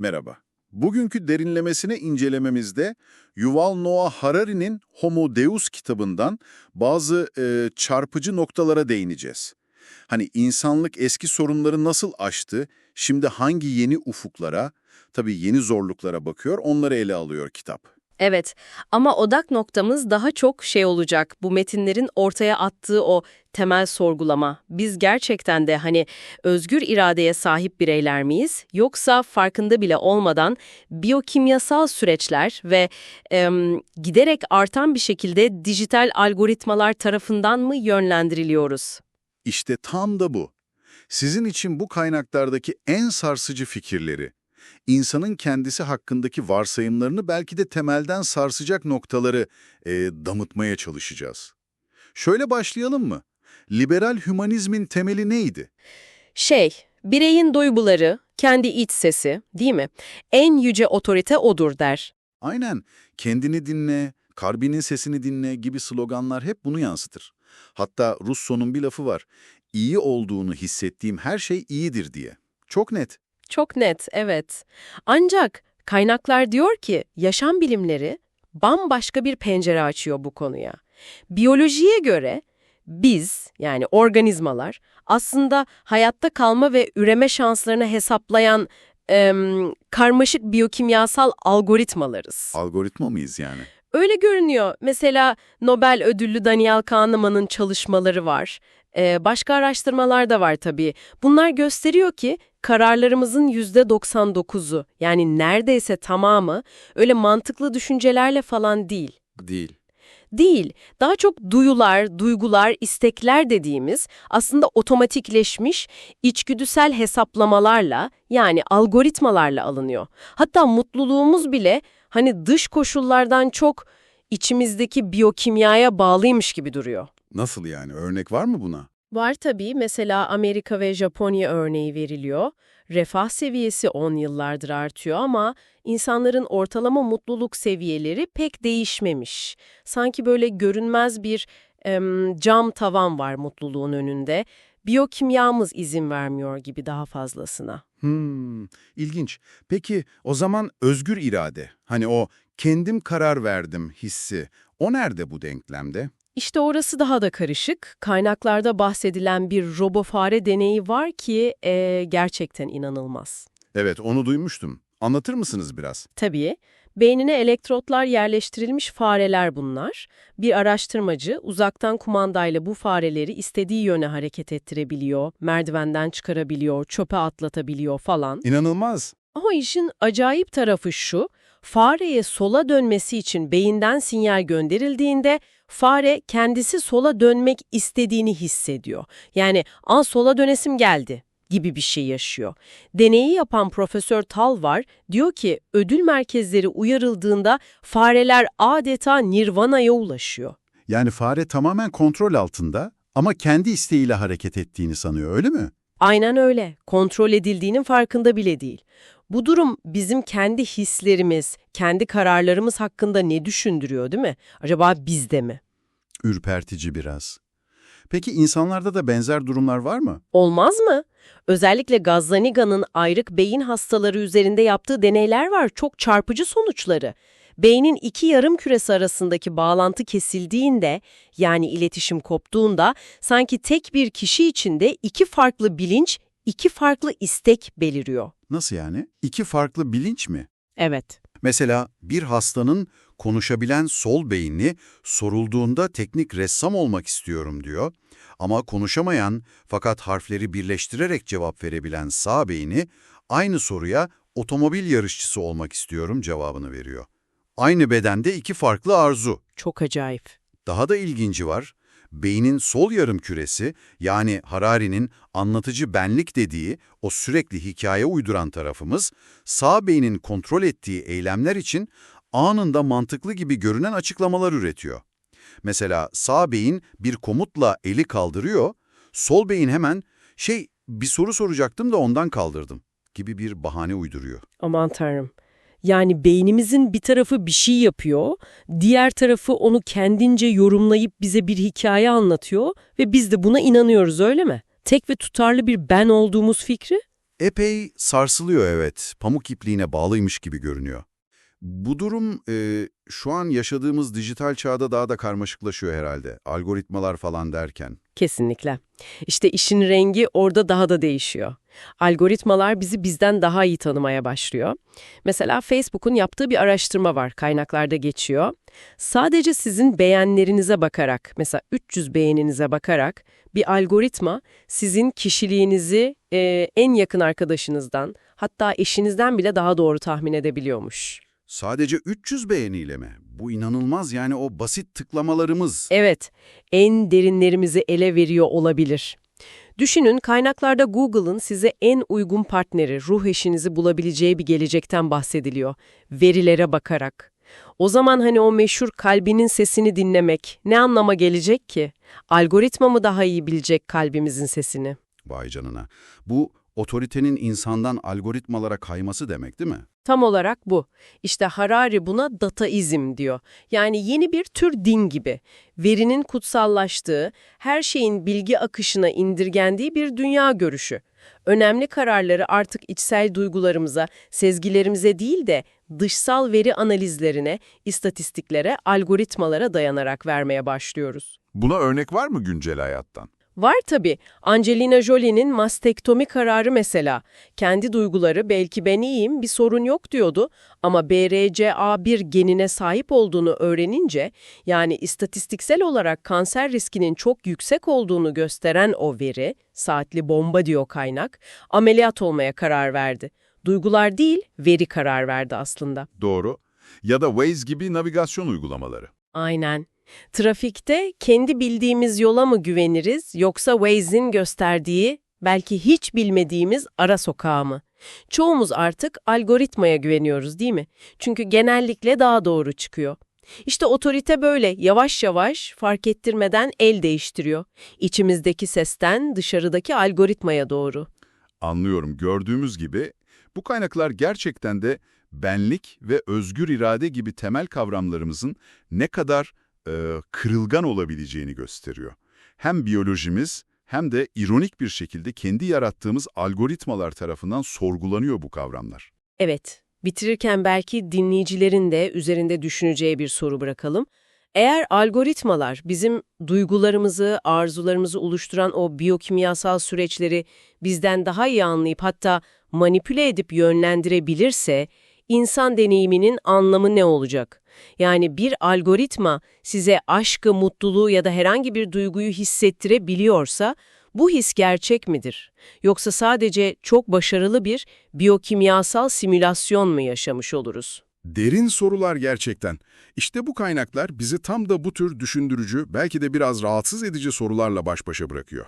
Merhaba. Bugünkü derinlemesine incelememizde Yuval Noah Harari'nin Homo Deus kitabından bazı e, çarpıcı noktalara değineceğiz. Hani insanlık eski sorunları nasıl aştı, şimdi hangi yeni ufuklara, tabii yeni zorluklara bakıyor, onları ele alıyor kitap. Evet ama odak noktamız daha çok şey olacak. Bu metinlerin ortaya attığı o temel sorgulama. Biz gerçekten de hani özgür iradeye sahip bireyler miyiz? Yoksa farkında bile olmadan biyokimyasal süreçler ve em, giderek artan bir şekilde dijital algoritmalar tarafından mı yönlendiriliyoruz? İşte tam da bu. Sizin için bu kaynaklardaki en sarsıcı fikirleri, insanın kendisi hakkındaki varsayımlarını belki de temelden sarsacak noktaları e, damıtmaya çalışacağız. Şöyle başlayalım mı? Liberal hümanizmin temeli neydi? Şey, bireyin duyguları, kendi iç sesi, değil mi? En yüce otorite odur der. Aynen, kendini dinle, kalbinin sesini dinle gibi sloganlar hep bunu yansıtır. Hatta Russo'nun bir lafı var, iyi olduğunu hissettiğim her şey iyidir diye. Çok net. Çok net, evet. Ancak kaynaklar diyor ki yaşam bilimleri bambaşka bir pencere açıyor bu konuya. Biyolojiye göre biz yani organizmalar aslında hayatta kalma ve üreme şanslarını hesaplayan em, karmaşık biyokimyasal algoritmalarız. Algoritma mıyız yani? Öyle görünüyor. Mesela Nobel ödüllü Daniel Kahneman'ın çalışmaları var. Ee, başka araştırmalar da var tabii. Bunlar gösteriyor ki kararlarımızın %99'u yani neredeyse tamamı öyle mantıklı düşüncelerle falan değil. Değil. Değil, daha çok duyular, duygular, istekler dediğimiz aslında otomatikleşmiş içgüdüsel hesaplamalarla yani algoritmalarla alınıyor. Hatta mutluluğumuz bile hani dış koşullardan çok içimizdeki biyokimyaya bağlıymış gibi duruyor. Nasıl yani? Örnek var mı buna? Var tabii mesela Amerika ve Japonya örneği veriliyor. Refah seviyesi 10 yıllardır artıyor ama insanların ortalama mutluluk seviyeleri pek değişmemiş. Sanki böyle görünmez bir em, cam tavan var mutluluğun önünde. Biyokimyamız izin vermiyor gibi daha fazlasına. Hmm, ilginç. Peki o zaman özgür irade, hani o kendim karar verdim hissi, o nerede bu denklemde? İşte orası daha da karışık. Kaynaklarda bahsedilen bir robofare deneyi var ki e, gerçekten inanılmaz. Evet, onu duymuştum. Anlatır mısınız biraz? Tabii. Beynine elektrotlar yerleştirilmiş fareler bunlar. Bir araştırmacı uzaktan kumandayla bu fareleri istediği yöne hareket ettirebiliyor, merdivenden çıkarabiliyor, çöpe atlatabiliyor falan. İnanılmaz. Ama işin acayip tarafı şu, fareye sola dönmesi için beyinden sinyal gönderildiğinde fare kendisi sola dönmek istediğini hissediyor. Yani an sola dönesim geldi gibi bir şey yaşıyor. Deneyi yapan Profesör Tal var, diyor ki ödül merkezleri uyarıldığında fareler adeta nirvana'ya ulaşıyor. Yani fare tamamen kontrol altında ama kendi isteğiyle hareket ettiğini sanıyor, öyle mi? Aynen öyle. Kontrol edildiğinin farkında bile değil. Bu durum bizim kendi hislerimiz, kendi kararlarımız hakkında ne düşündürüyor değil mi? Acaba bizde mi? Ürpertici biraz. Peki insanlarda da benzer durumlar var mı? Olmaz mı? Özellikle Gazzaniga'nın ayrık beyin hastaları üzerinde yaptığı deneyler var. Çok çarpıcı sonuçları. Beynin iki yarım küresi arasındaki bağlantı kesildiğinde, yani iletişim koptuğunda, sanki tek bir kişi içinde iki farklı bilinç, iki farklı istek beliriyor. Nasıl yani? İki farklı bilinç mi? Evet. Mesela bir hastanın konuşabilen sol beyni sorulduğunda teknik ressam olmak istiyorum diyor ama konuşamayan fakat harfleri birleştirerek cevap verebilen sağ beyni aynı soruya otomobil yarışçısı olmak istiyorum cevabını veriyor. Aynı bedende iki farklı arzu. Çok acayip. Daha da ilginci var. Beynin sol yarım küresi yani Harari'nin anlatıcı benlik dediği o sürekli hikaye uyduran tarafımız sağ beynin kontrol ettiği eylemler için anında mantıklı gibi görünen açıklamalar üretiyor. Mesela sağ beyin bir komutla eli kaldırıyor, sol beyin hemen şey bir soru soracaktım da ondan kaldırdım gibi bir bahane uyduruyor. Aman tanrım. Yani beynimizin bir tarafı bir şey yapıyor, diğer tarafı onu kendince yorumlayıp bize bir hikaye anlatıyor ve biz de buna inanıyoruz öyle mi? Tek ve tutarlı bir ben olduğumuz fikri? Epey sarsılıyor evet, pamuk ipliğine bağlıymış gibi görünüyor. Bu durum e, şu an yaşadığımız dijital çağda daha da karmaşıklaşıyor herhalde. Algoritmalar falan derken. Kesinlikle. İşte işin rengi orada daha da değişiyor. Algoritmalar bizi bizden daha iyi tanımaya başlıyor. Mesela Facebook'un yaptığı bir araştırma var, kaynaklarda geçiyor. Sadece sizin beğenlerinize bakarak, mesela 300 beğeninize bakarak bir algoritma sizin kişiliğinizi e, en yakın arkadaşınızdan, hatta eşinizden bile daha doğru tahmin edebiliyormuş. Sadece 300 beğeniyle mi? Bu inanılmaz yani o basit tıklamalarımız. Evet, en derinlerimizi ele veriyor olabilir. Düşünün kaynaklarda Google'ın size en uygun partneri, ruh eşinizi bulabileceği bir gelecekten bahsediliyor. Verilere bakarak. O zaman hani o meşhur kalbinin sesini dinlemek ne anlama gelecek ki? Algoritma mı daha iyi bilecek kalbimizin sesini? Vay canına. Bu otoritenin insandan algoritmalara kayması demek değil mi? Tam olarak bu. İşte Harari buna dataizm diyor. Yani yeni bir tür din gibi. Verinin kutsallaştığı, her şeyin bilgi akışına indirgendiği bir dünya görüşü. Önemli kararları artık içsel duygularımıza, sezgilerimize değil de dışsal veri analizlerine, istatistiklere, algoritmalara dayanarak vermeye başlıyoruz. Buna örnek var mı güncel hayattan? Var tabii. Angelina Jolie'nin mastektomi kararı mesela. Kendi duyguları belki ben iyiyim, bir sorun yok diyordu ama BRCA1 genine sahip olduğunu öğrenince, yani istatistiksel olarak kanser riskinin çok yüksek olduğunu gösteren o veri, saatli bomba diyor kaynak, ameliyat olmaya karar verdi. Duygular değil, veri karar verdi aslında. Doğru. Ya da Waze gibi navigasyon uygulamaları. Aynen. Trafikte kendi bildiğimiz yola mı güveniriz yoksa Waze'in gösterdiği, belki hiç bilmediğimiz ara sokağa mı? Çoğumuz artık algoritmaya güveniyoruz değil mi? Çünkü genellikle daha doğru çıkıyor. İşte otorite böyle yavaş yavaş fark ettirmeden el değiştiriyor. İçimizdeki sesten dışarıdaki algoritmaya doğru. Anlıyorum. Gördüğümüz gibi bu kaynaklar gerçekten de benlik ve özgür irade gibi temel kavramlarımızın ne kadar e, kırılgan olabileceğini gösteriyor. Hem biyolojimiz hem de ironik bir şekilde kendi yarattığımız algoritmalar tarafından sorgulanıyor bu kavramlar. Evet, bitirirken belki dinleyicilerin de üzerinde düşüneceği bir soru bırakalım. Eğer algoritmalar bizim duygularımızı, arzularımızı oluşturan o biyokimyasal süreçleri bizden daha iyi anlayıp hatta manipüle edip yönlendirebilirse, insan deneyiminin anlamı ne olacak? Yani bir algoritma size aşkı, mutluluğu ya da herhangi bir duyguyu hissettirebiliyorsa, bu his gerçek midir? Yoksa sadece çok başarılı bir biyokimyasal simülasyon mu yaşamış oluruz? Derin sorular gerçekten. İşte bu kaynaklar bizi tam da bu tür düşündürücü, belki de biraz rahatsız edici sorularla baş başa bırakıyor.